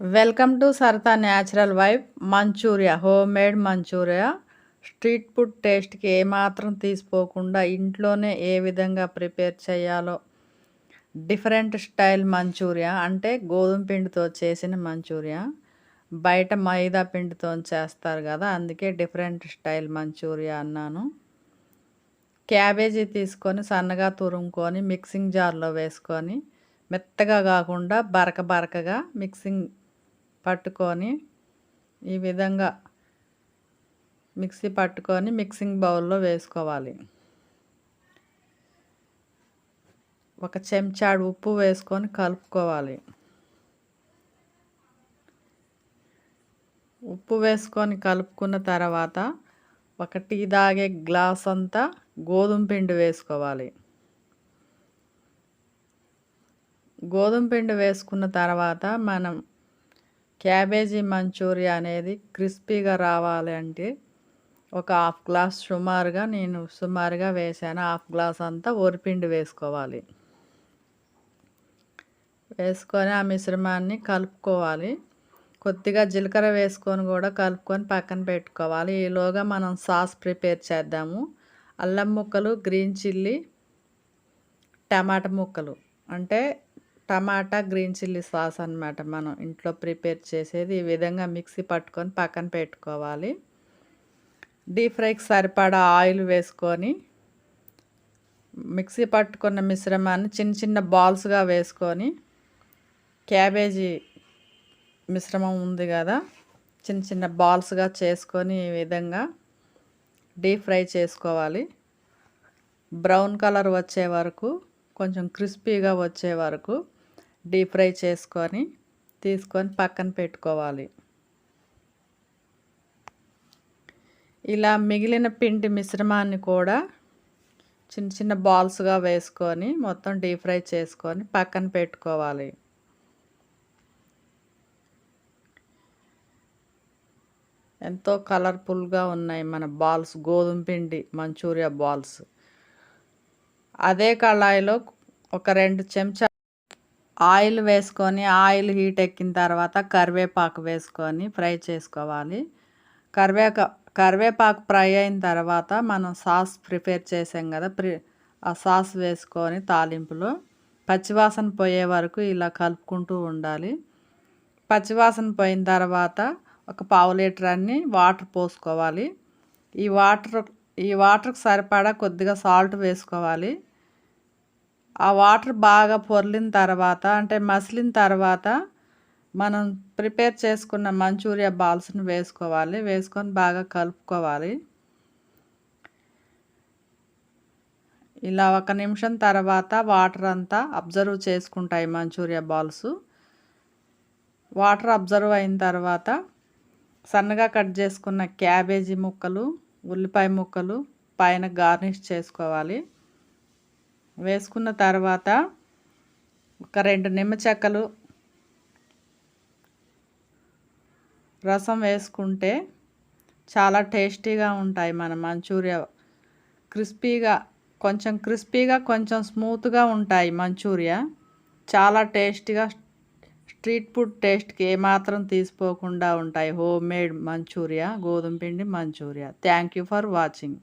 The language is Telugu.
Welcome to Saratha natural wife Manchuria home made Manchuria street food టేస్ట్కి ఏమాత్రం తీసిపోకుండా ఇంట్లోనే ఏ విధంగా ప్రిపేర్ చేయాలో. డిఫరెంట్ స్టైల్ మంచూరియా అంటే గోధుమ పిండితో చేసిన మంచూరియా బయట మైదా పిండితో చేస్తారు కదా అందుకే డిఫరెంట్ స్టైల్ మంచూరియా అన్నాను. క్యాబేజీ తీసుకొని సన్నగా తురుముకొని మిక్సింగ్ జార్లో వేసుకొని మెత్తగా కాకుండా బరక బరకగా మిక్సింగ్ పట్టుకొని ఈ విధంగా మిక్సీ పట్టుకొని మిక్సింగ్ బౌల్లో వేసుకోవాలి. ఒక చెంచాడు ఉప్పు వేసుకొని కలుపుకోవాలి. ఉప్పు వేసుకొని కలుపుకున్న తర్వాత ఒక టీ తాగే గ్లాస్ అంతా గోధుమ పిండి వేసుకోవాలి. గోధుమ పిండి వేసుకున్న తర్వాత మనం క్యాబేజీ మంచూరియా అనేది క్రిస్పీగా రావాలి అంటే ఒక హాఫ్ గ్లాస్ సుమారుగా నేను సుమారుగా వేసాను. హాఫ్ గ్లాస్ అంతా ఒరిపిండి వేసుకోవాలి. వేసుకొని ఆ మిశ్రమాన్ని కలుపుకోవాలి. కొద్దిగా జీలకర్ర వేసుకొని కూడా కలుపుకొని పక్కన పెట్టుకోవాలి. ఈలోగా మనం సాస్ ప్రిపేర్ చేద్దాము. అల్లం ముక్కలు గ్రీన్ చిల్లీ టమాటా ముక్కలు. అంటే టమాటా గ్రీన్ చిల్లీ సాస్ అనమాట మనం ఇంట్లో ప్రిపేర్ చేసేది. ఈ విధంగా మిక్సీ పట్టుకొని పక్కన పెట్టుకోవాలి. డీప్ ఫ్రైకి సరిపడా ఆయిల్ వేసుకొని మిక్సీ పట్టుకున్న మిశ్రమాన్ని చిన్న చిన్న బాల్స్గా వేసుకొని క్యాబేజీ మిశ్రమం ఉంది కదా చిన్న చిన్న బాల్స్గా చేసుకొని ఈ విధంగా డీప్ ఫ్రై చేసుకోవాలి. బ్రౌన్ కలర్ వచ్చే వరకు కొంచెం క్రిస్పీగా వచ్చే వరకు డీప్ ఫ్రై చేసుకొని తీసుకొని పక్కన పెట్టుకోవాలి. ఇలా మిగిలిన పిండి మిశ్రమాన్ని కూడా చిన్న చిన్న బాల్స్గా వేసుకొని మొత్తం డీప్ ఫ్రై చేసుకొని పక్కన పెట్టుకోవాలి. ఎంతో కలర్ఫుల్గా ఉన్నాయి మన బాల్స్ గోధుమ పిండి మంచూరియా బాల్స్. అదే కళాయిలో ఒక రెండు చెంచా ఆయిల్ వేసుకొని ఆయిల్ హీట్ ఎక్కిన తర్వాత కరివేపాకు వేసుకొని ఫ్రై చేసుకోవాలి. కరివేక కరివేపాకు ఫ్రై అయిన తర్వాత మనం సాస్ ప్రిపేర్ చేసాం కదా ప్రి ఆ సాస్ వేసుకొని తాలింపులో. పచ్చివాసన పోయే వరకు ఇలా కలుపుకుంటూ ఉండాలి. పచ్చివాసన పోయిన తర్వాత ఒక పావు లీటర్ అన్ని వాటర్ పోసుకోవాలి. ఈ వాటర్ ఈ వాటర్కి సరిపడా కొద్దిగా సాల్ట్ వేసుకోవాలి. ఆ వాటర్ బాగా పొర్లిన తర్వాత అంటే మసిలిన తర్వాత మనం ప్రిపేర్ చేసుకున్న మంచూరియా బాల్స్ని వేసుకోవాలి. వేసుకొని బాగా కలుపుకోవాలి. ఇలా ఒక నిమిషం తర్వాత వాటర్ అంతా అబ్జర్వ్ చేసుకుంటాయి మంచూరియా బాల్స్. వాటర్ అబ్జర్వ్ అయిన తర్వాత సన్నగా కట్ చేసుకున్న క్యాబేజీ ముక్కలు ఉల్లిపాయ ముక్కలు పైన గార్నిష్ చేసుకోవాలి. వేసుకున్న తర్వాత ఒక రెండు నిమ్మ చెక్కలు రసం వేసుకుంటే చాలా టేస్టీగా ఉంటాయి మన మంచూరియా. క్రిస్పీగా కొంచెం క్రిస్పీగా కొంచెం స్మూత్గా ఉంటాయి మంచూరియా. చాలా టేస్టీగా స్ట్రీట్ ఫుడ్ టేస్ట్కి ఏమాత్రం తీసిపోకుండా ఉంటాయి హోమ్ మేడ్ మంచూరియా గోధుమ పిండి Manchuria. Thank you for watching.